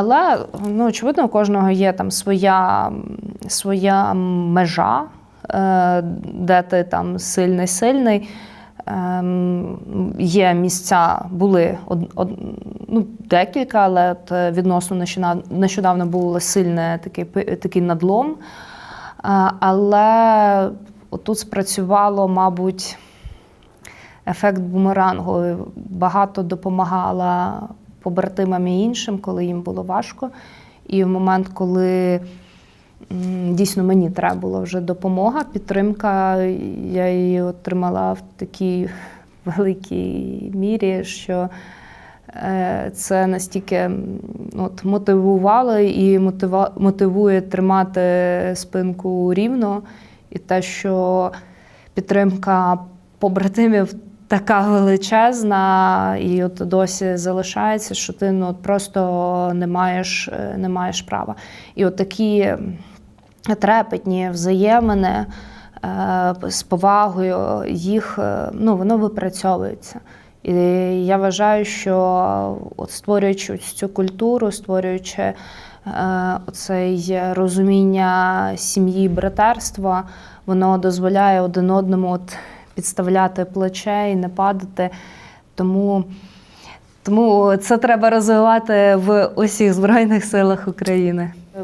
Але ну, очевидно, у кожного є там своя, своя межа, е, де ти там сильний, сильний. Ем, Є місця, були од, од, ну, декілька, але от е, відносно нещодавно, був сильний такий, такий надлом. Але отут спрацювало, мабуть, ефект бумерангу. Багато допомагала побратимам і іншим, коли їм було важко. І в момент, коли дійсно мені треба була вже допомога, підтримка, я її отримала в такій великій мірі, що е, це настільки от, мотивувало і мотивує тримати спинку рівно. І те, що підтримка побратимів така величезна, і от досі залишається, що ти ну, от просто не маєш, е, не маєш права. І от такі трепетні взаємини е, з повагою їх е, ну, воно випрацьовується. І я вважаю, що от створюючи цю культуру, створюючи е, розуміння сім'ї, братерства, воно дозволяє один одному от підставляти плече і не падати. Тому, тому це треба розвивати в усіх Збройних силах України.